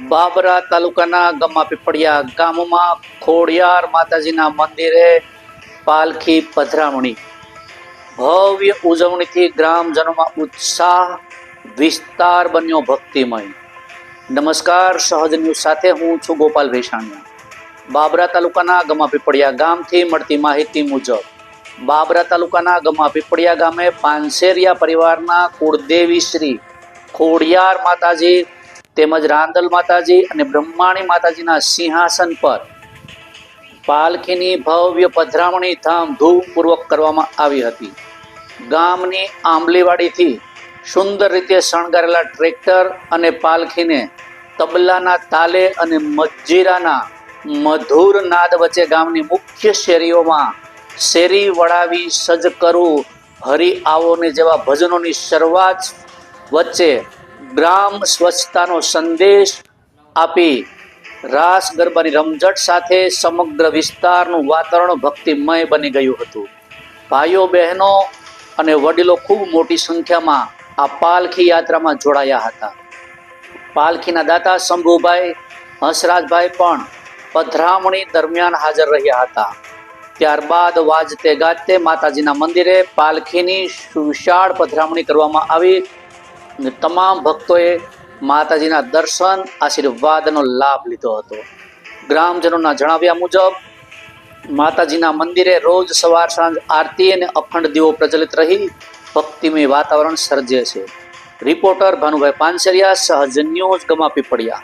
બાબરા તાલુકાના ગમા પીપળિયા ગામમાં ખોડિયાર માતાજીના મંદિરે પાલખી પધરામણી. ભવ્ય ઉજવણીથી ગ્રામજનોમાં ઉત્સાહ વિસ્તાર બન્યો ભક્તિમય. નમસ્કાર, સહજ ન્યૂઝ સાથે હું છું ગોપાલ ભેસાણીયા. બાબરા તાલુકાના ગમા પીપળિયા ગામથી મળતી માહિતી મુજબ, બાબરા તાલુકાના ગમા પીપળિયા ગામે પાનસેરિયા પરિવારના કુળદેવી શ્રી ખોડિયાર માતાજી તેમજ રાંદલ માતાજી અને બ્રહ્માણી માતાજીના સિંહાસન પર પાલખીની ભવ્ય પધરામણી ધામધૂમપૂર્વક કરવામાં આવી હતી. ગામની આંબલીવાડીથી સુંદર રીતે શણગારેલા ટ્રેક્ટર અને પાલખીને તબલાના તાલે અને મજીરાના મધુર નાદ વચ્ચે ગામની મુખ્ય શેરીઓમાં શેરી વળાવી સજ કરું હરી આવોને જેવા ભજનોની શરૂઆત વચ્ચે ગ્રામ સ્વચ્છતાનો સંદેશ આપી રાસ ગરબાની રમઝટ સાથે સમગ્ર વિસ્તારનું વાતાવરણ ભક્તિમય બની ગયું હતું. ભાઈઓ, બહેનો અને વડીલો ખૂબ મોટી સંખ્યામાં આ પાલખી યાત્રામાં જોડાયા હતા. પાલખીના દાતા શંભુભાઈ, હંસરાજભાઈ પણ પધરામણી દરમિયાન હાજર રહ્યા હતા. ત્યારબાદ વાજતે ગાજતે માતાજીના મંદિરે પાલખીની સુશાળ પધરામણી કરવામાં આવી. તમામ ભક્તોએ માતાજીના દર્શન, આશીર્વાદનો લાભ લીધો હતો. ગ્રામજનોના જણાવ્યા મુજબ, માતાજીના મંદિરે રોજ સવાર સાંજ આરતી અને અખંડ દીવો પ્રચલિત રહી ભક્તિમય વાતાવરણ સર્જે છે. રિપોર્ટર ભાનુભાઈ પાનસરિયા, સહજ ન્યૂઝ ગમાપી પીપળિયા